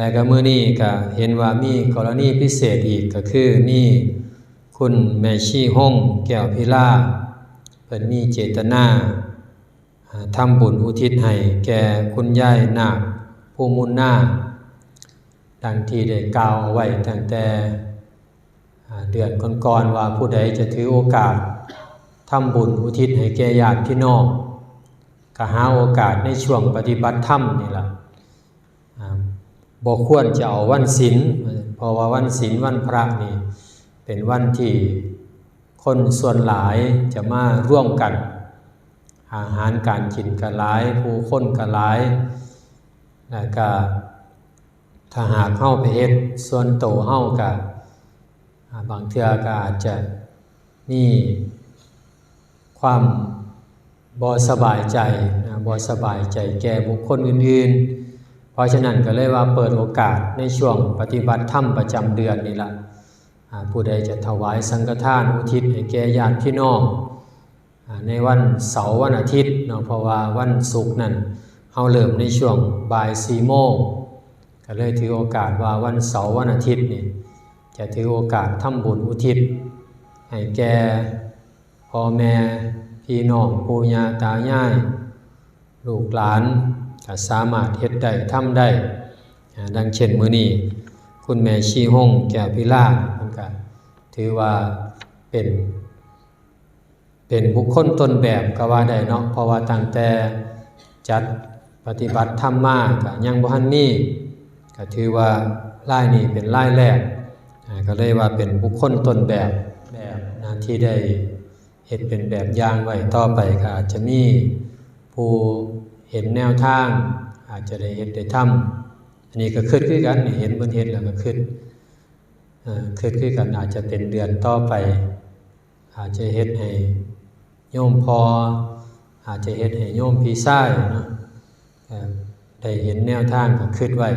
และก็มื้อนี้ก็เห็นว่ามีกรณีพิเศษอีกก็คือมีคุณแมชีห้องแก้วพิลาเพิ่นมีเจตนาทำบุญอุทิศให้แก่คุณยายนาคผู้มุนนาดังที่ได้กล่าวเอาไว้ตั้งแต่เดือนก่อนๆว่าผู้ใดจะถือโอกาสทำบุญอุทิศให้แก่ญาติพี่น้องก็หาโอกาสในช่วงปฏิบัติธรรมนี่แหละ บ่ควรจะเอาวันศีลเพราะว่าวันศีลวันพระนี่เป็นวันที่คนส่วนหลายจะมาร่วมกัน อาหารการกินก็หลาย ผู้คนก็หลายแล้วก็ถ้าหากเฮาไปเฮ็ดส่วนโตวเฮาก็อ่าบางเทื่อก็อาจจะมีความบ่สบายใจบ่สบายใจแก่บุคคลอื่นๆ ราะฉะนั้นก็เลยว่าเปิดโอกาสในช่วงปฏิบัติธรรมประจำเดือนนี่ละผู้ใดจะถวายสังฆทานอุทิศให้แก่ญาติพี่น้องอในวันเสาร์วันอาทิตย์เนาะเพราะว่าวันศุกร์นั้นเฮาเริ่มในช่วงบ่าย4โมงก็เลยถือโอกาสว่าวันเสาร์วันอาทิตย์นี่จะถือโอกาสทำบุญอุทิศให้แก่พ่อแม่พี่น้องปู่ย่าตายายลูกหลาน ก็สามารถเฮ็ดได้ทำได้ ดังเช่นมื้อนี้คุณแม่ชีห้องแก้วพิลามันก็ถือว่าเป็น เป็นบุคคลต้นแบบก็ว่าได้เนาะเพราะว่าตั้งแต่จัดปฏิบัติธรรมมาก็ยังบ่ทันมีก็ถือว่าลายนี้เป็นลายแรกก็เลยว่าเป็นบุคคลต้นแบบแบบนะที่ได้เฮ็ดเป็นแบบอย่างไว้ต่อไปก็อาจจะมีผู้ เห็นแนวทาง อาจจะได้เห็นได้ทำอันนี้ก็คิดคือกันเห็นบนเห็นแล้วก็คิดเอ่อคิดคือกันอาจจะเป็นเดือนต่อไป อาจจะเฮ็ดให้โยมพอ อาจจะเฮ็ดให้โยมพี่ชาเนาะได้เห็นแนวทางก็คิดไว้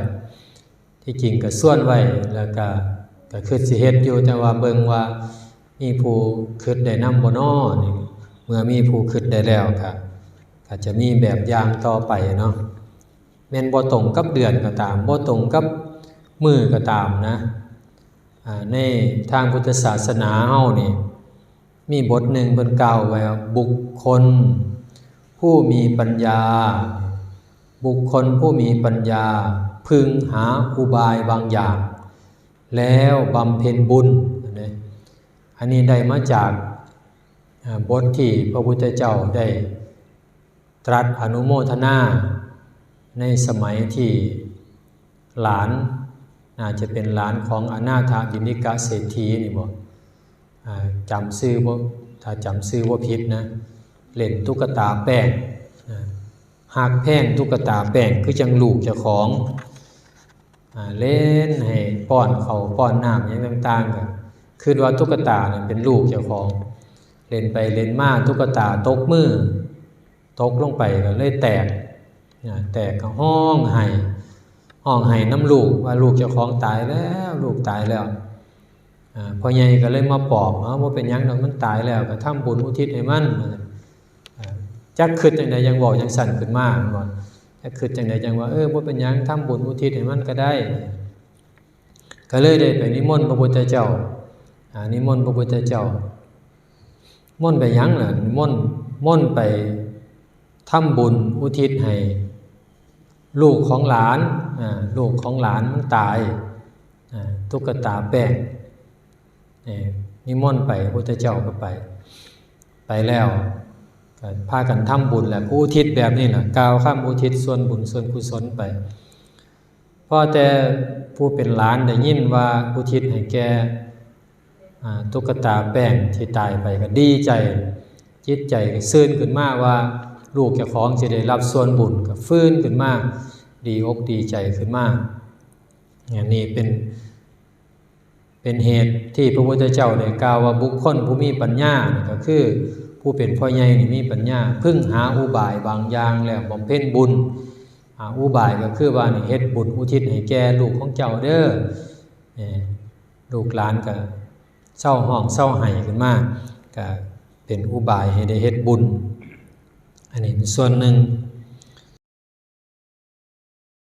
ที่จริงก็ส่วนไว้แล้วก็ก็คิดสิเฮ็ดอยู่แต่ว่าเบิ่งว่ามีผู้คิดได้นำบ่น้อนี่เมื่อมีผู้คิดได้แล้วก็ ก็จะมีแบบอย่างต่อไปเนาะแม่นบ่ตรงกับเดือนก็ตามบ่ตรงกับมือก็ตามนะในทางพุทธศาสนาเฮานี่มีบทหนึ่งเพิ่นกล่าไว้บุคคล ผู้มีปัญญา บุคคลผู้มีปัญญา พึงหาอุบายบางอย่าง แล้วบำเพ็ญบุญ อันนี้ได้มาจากบทที่พระพุทธเจ้าได้ ตรัสอนุโมทนาในสมัยที่หลานน่าจจะเป็นหลานของอนาถบินิกะเศรษฐีนี่บ่อ่าจำชื่อบ่ถ้าจำชื่อว่าผิดนะเล่นตุ๊กตาแป้งอ่ากแพงตุ๊กตาแป้งคือจังลูกเจ้าของอเล่นให้ป้อนเขาป้อนน้ำอย่างต่างๆก็คือว่าตุ๊กตาเนี่ยเป็นลูกเจ้าของ เล่นไปเล่นมาตุ๊กตาตกมือ ตกลงไปก็เลยแตกแตกก็ห้องไห้ห้องไห้น้ำลูกว่าลูกเจ้าของตายแล้วลูกตายแล้วอพ่อใหญ่ก็เลยมาปอบเอาว่าเป็นยังดอกมันตายแล้วก็ทำบุญอุทิศให้มันจักคิดจังไดยังบอกยังสั่นขึ้นมาว่าจักคิดจังไดยังว่าเออบ่เป็นยังทำบุญอุทิศให้มันก็ได้ ก็เลยได้ไปนิมนต์พระพุทธเจ้าอานิมนต์พระพุทธเจ้าม่นต์ไปยังล่ะม่นต์ม่นต์ไป ทำบุญอุทิศให้ลูกของหลานลูกของหลานมันตายตุ๊กตาแป้งนี่นิมนต์ไปพระพุทธเจ้าก็ไป ไปแล้วพากันทำบุญแหละผู้อุทิศแบบนี้แหละกล่าวคำอุทิศส่วนบุญส่วนกุศลไปพ่อแต่ผู้เป็นหลานได้ยินว่าอุทิศให้แกตุ๊กตาแป้งที่ตายไปก็ดีใจ จิตใจซื่นขึ้นมาว่า ลูกเจ้าของจะได้รับส่วนบุญก็ฟื้นขึ้นมาก ดีอกดีใจขึ้นมากอย่างนี้เป็นเป็นเหตุที่พระพุทธเจ้าได้กล่าวว่าบุคคลผู้มีปัญญาก็คือผู้เป็นพ่อใหญ่นี่มีปัญญา พึ่งหาอุบายบางอย่างแล้วบำเพ็ญบุญอ่าอุบายก็คือว่านี่เฮ็ดบุญอุทิศให้แก่ลูกของเจ้าเด้อเอ่อลูกหลานก็เศร้าห้องเศร้าไห้ขึ้นมากก็เป็นอุบายให้ได้เฮ็ดบุญ อันนี้เป็นส่วนหนึ่ง